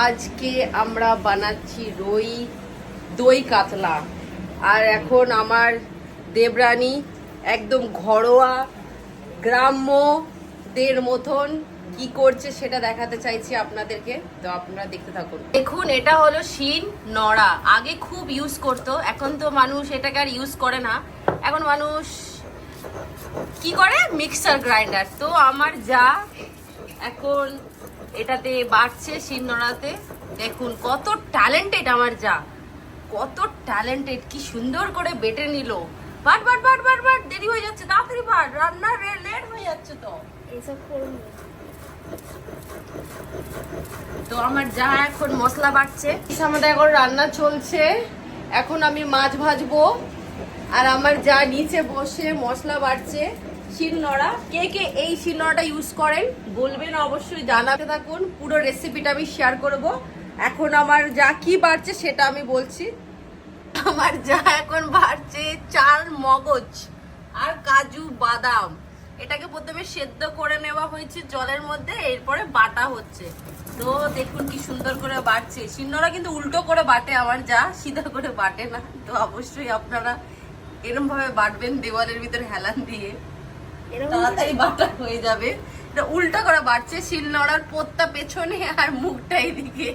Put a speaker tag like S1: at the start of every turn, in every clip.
S1: আজকে আমরা বানাচ্ছি রই, দই কাতলা। আর এখন আমার দেবরানী একদম ঘরোয়া গ্রাম্য দের মতন কি করছে সেটা দেখাতে চাইছি আপনাদেরকে। তো আপনারা দেখতে থাকুন। দেখুন, এটা হলো শিন নড়া। আগে খুব ইউজ করতো, এখন তো মানুষ এটাকে আর ইউজ করে না। এখন মানুষ কি করে? মিক্সার গ্রাইন্ডার তো আমার যা এখন এটাতে বাড়ছে শিলনোড়াতে। দেখুন কত ট্যালেন্টেড আমার যা। কত ট্যালেন্টেড কি সুন্দর করে বেটে নিল। But but but but but দেরি হয়ে যাচ্ছে তাড়াতাড়ি বাট রান্না রে লেট হয়ে যাচ্ছে তো।
S2: এসব করুন
S1: তো আমার যা এখন মশলা বাটছে আমাদের এখন রান্না চলছে। এখন আমি মাছ ভাজবো। আর আমার যা নিচে বসে মশলা বাটছে শিলনোড়া। কে কে এই শিলনোড়াটা ইউজ করেন, বলবেন অবশ্যই, জানাতে থাকুন। পুরো রেসিপিটা আমি শেয়ার করব। এখন আমার যা কি বাড়ছে সেটা আমি বলছি। আমার যা এখন বাড়ছে চাল মগজ আর কাজু বাদাম। এটাকে প্রথমে সেদ্ধ করে নেওয়া হয়েছে জলের মধ্যে, এরপরে বাটা হচ্ছে। তো দেখুন কি সুন্দর করে বাড়ছে। শিলনোড়া কিন্তু উল্টো করে বাটে আমার, যা সিধা করে বাটে না। তো অবশ্যই আপনারা এরকম ভাবে বাটবেন দেওয়ালের ভিতরে হেলান দিয়ে। তাড়াতাড়ি বাটা হয়ে যাবে। এটা উল্টা করে বাড়ছে শিল নড়ার পোতটা পেছনে আর মুখটা এদিকে।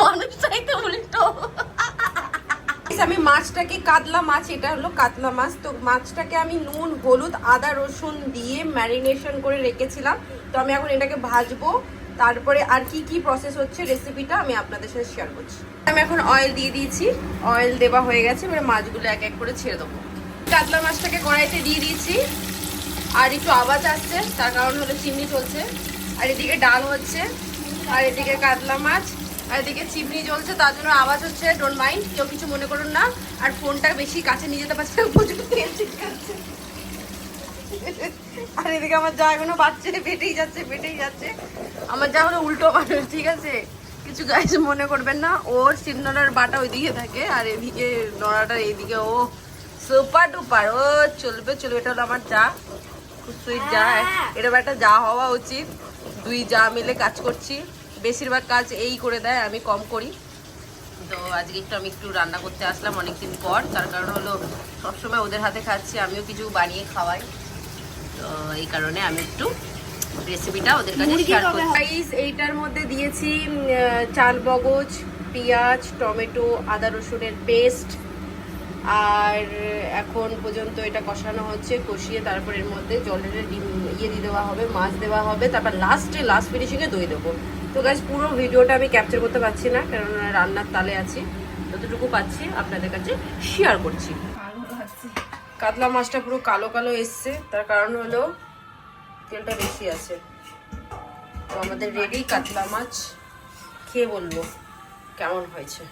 S1: মানুষটাই তো উল্টো। আমি মাছটাকে কাতলা মাছ এটা হলো কাতলা মাছ। তো মাছটাকে আমি নুন হলুদ আদা রসুন দিয়ে ম্যারিনেশন করে রেখেছিলাম। তো আমি এখন এটাকে ভাজবো। তারপরে আর কি কি প্রসেস হচ্ছে রেসিপিটা আমি আপনাদের সাথে শেয়ার করছি। আমি এখন অয়েল দিয়ে দিয়েছি। অয়েল দেওয়া হয়ে গেছে এবারে মাছগুলো এক এক করে ছেড়ে দেবো। কাতলা মাছটাকে কড়াইতে দিয়ে দিয়েছি। আর একটু আওয়াজ আসছে, তার কারণ হলো চিমনি চলছে। আর এদিকে ডাল হচ্ছে, আর এদিকে কাতলা মাছ, আর এদিকে চিমনি চলছে তার জন্য আওয়াজ হচ্ছে ডোন্ট মাইন্ড কেউ কিছু মনে করুন না। আর ফোনটা বেশি কাছে নিয়ে যেতে পারছে আর এদিকে আমার যা এখনও বাচ্চা পেটেই যাচ্ছে পেটেই যাচ্ছে। আমার যা হলো উল্টো মানুষ ঠিক আছে? কিছু গাইজ মনে করবেন না, ওর শিবনড়ার বাটা ওইদিকে থাকে, আর এদিকে নড়াটা এইদিকে ও সুপার ডুপার। ও চলবে চলবে এটা হলো আমার যা খুব সুইট যা এরকম একটা যা হওয়া উচিত। দুই যা মিলে কাজ করছি। বেশিরভাগ কাজ এই করে দেয় আমি কম করি। তো আজকে একটু আমি একটু রান্না করতে আসলাম অনেকদিন পর। তার কারণ হলো সবসময় ওদের হাতে খাচ্ছি আমিও কিছু বানিয়ে খাওয়াই। তো এই কারণে আমি একটু রেসিপিটা ওদের কাছে শেয়ার করছি। এইটার মধ্যে দিয়েছি চাল মগজ পেঁয়াজ টমেটো আদা রসুনের পেস্ট আর এখন পর্যন্ত এটা কষানো হচ্ছে কষিয়ে তারপর এর মধ্যে জলের ডিম ইয়ে দিয়ে দেওয়া হবে মাছ দেওয়া হবে তারপর লাস্টে লাস্ট ফিনিশিংয়ে দই দেবো। তো গাছ পুরো ভিডিওটা আমি ক্যাপচার করতে পারছি না কারণ রান্নার তালে আছি যতটুকু পাচ্ছি আপনাদের কাছে শেয়ার করছি। কাতলা মাছটা পুরো কালো কালো এসছে তার কারণ হলো তেলটা বেশি আছে। তো আমাদের রেডি কাতলা মাছ খেয়ে বলব কেমন হয়েছে।